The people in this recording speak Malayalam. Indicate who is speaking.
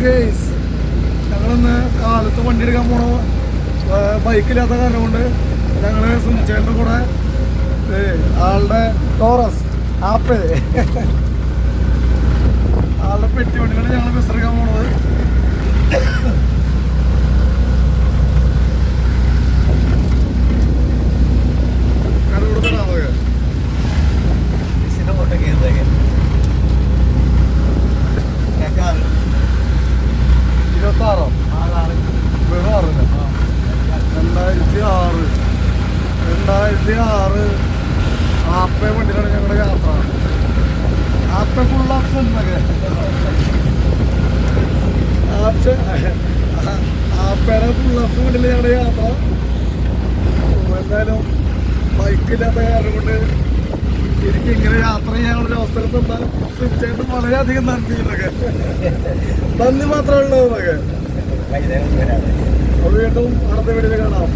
Speaker 1: ഗേസ് ഞങ്ങളിന്ന് കാലത്ത് വണ്ടി എടുക്കാൻ പോണ? ബൈക്കില്ലാത്ത കാരണം കൊണ്ട് ഞങ്ങൾ സുനിച്ചേട്ടന്റെ കൂടെ ആളുടെ ടോറസ് ആപ്പ് ഇരുപത്താറോ ആറില്ല രണ്ടായിരത്തി ആറ് രണ്ടായിരത്തി ആറ് ആപ്പ വണ്ടിയിലാണ് ഞങ്ങളുടെ യാത്ര. ആപ്പ ഫുൾ ഓപ്ഷൻ ആപ്പ ആപ്പയുടെ ഫുൾ ഓപ്ഷൻ വണ്ടിയിൽ ഞങ്ങളുടെ യാത്ര. എന്തായാലും ബൈക്കില്ലാത്ത കാരണം കൊണ്ട് എനിക്ക് ഇങ്ങനെ യാത്ര ചെയ്യാനുള്ള അവസരം തന്നാൽ തീർച്ചയായിട്ടും വളരെയധികം നന്ദി എന്നൊക്കെ നന്ദി മാത്രമേ ഉള്ളൂ എന്നൊക്കെ അപ്പോൾ വീണ്ടും അടുത്ത വീട്ടിൽ കാണാം.